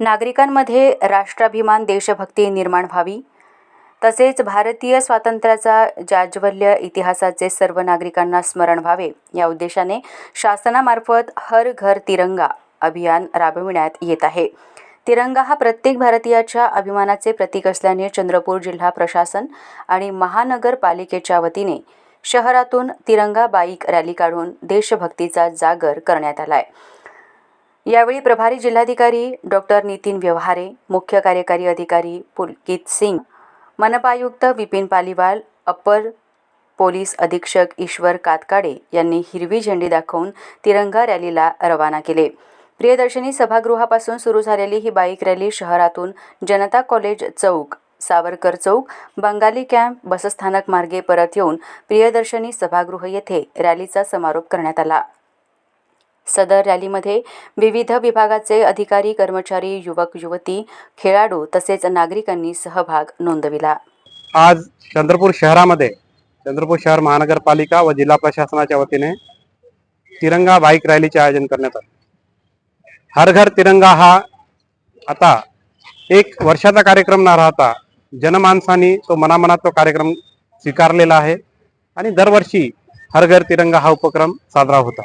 नागरिकांमध्ये राष्ट्राभिमान देशभक्ती निर्माण व्हावी. तसेच भारतीय स्वातंत्र्याचा जाज्वल्य इतिहासाचे सर्व नागरिकांना स्मरण व्हावे. या उद्देशाने शासनामार्फत हर घर तिरंगा अभियान राबविण्यात येत आहे. तिरंगा हा प्रत्येक भारतीयाच्या अभिमानाचे प्रतीक असल्याने चंद्रपूर जिल्हा प्रशासन आणि महानगरपालिकेच्या वतीने शहरातून तिरंगा बाईक रॅली काढून देशभक्तीचा जागर करण्यात आला आहे यावेळी प्रभारी जिल्हाधिकारी डॉक्टर नितीन व्यवहारे मुख्य कार्यकारी अधिकारी पुलकित सिंग मनपायुक्त विपिन पालिवाल अप्पर पोलीस अधीक्षक ईश्वर कातकाडे यांनी हिरवी झेंडी दाखवून तिरंगा रॅलीला रवाना केले. प्रियदर्शनी सभागृहापासून सुरू झालेली ही बाईक रॅली शहरातून जनता कॉलेज चौक सावरकर चौक बंगाली कॅम्प बसस्थानक मार्गे परत येऊन प्रियदर्शनी सभागृह येथे रॅलीचा समारोप करण्यात आला. सदर रॅलीमध्ये विविध विभागाचे अधिकारी कर्मचारी युवक युवती खेळाडू तसेच नागरिकांनी सहभाग नोंदविला. आज चंद्रपूर शहरामध्ये चंद्रपूर शहर महानगरपालिका व जिल्हा प्रशासनाच्या वतीने तिरंगा बाईक रॅलीचे आयोजन करण्यात आले. हर घर तिरंगा हा आता एक वर्षाचा कार्यक्रम न राहता जनमानसानी तो मनामनात तो कार्यक्रम स्वीकारलेला आहे आणि दरवर्षी हर घर तिरंगा हा उपक्रम साजरा होता.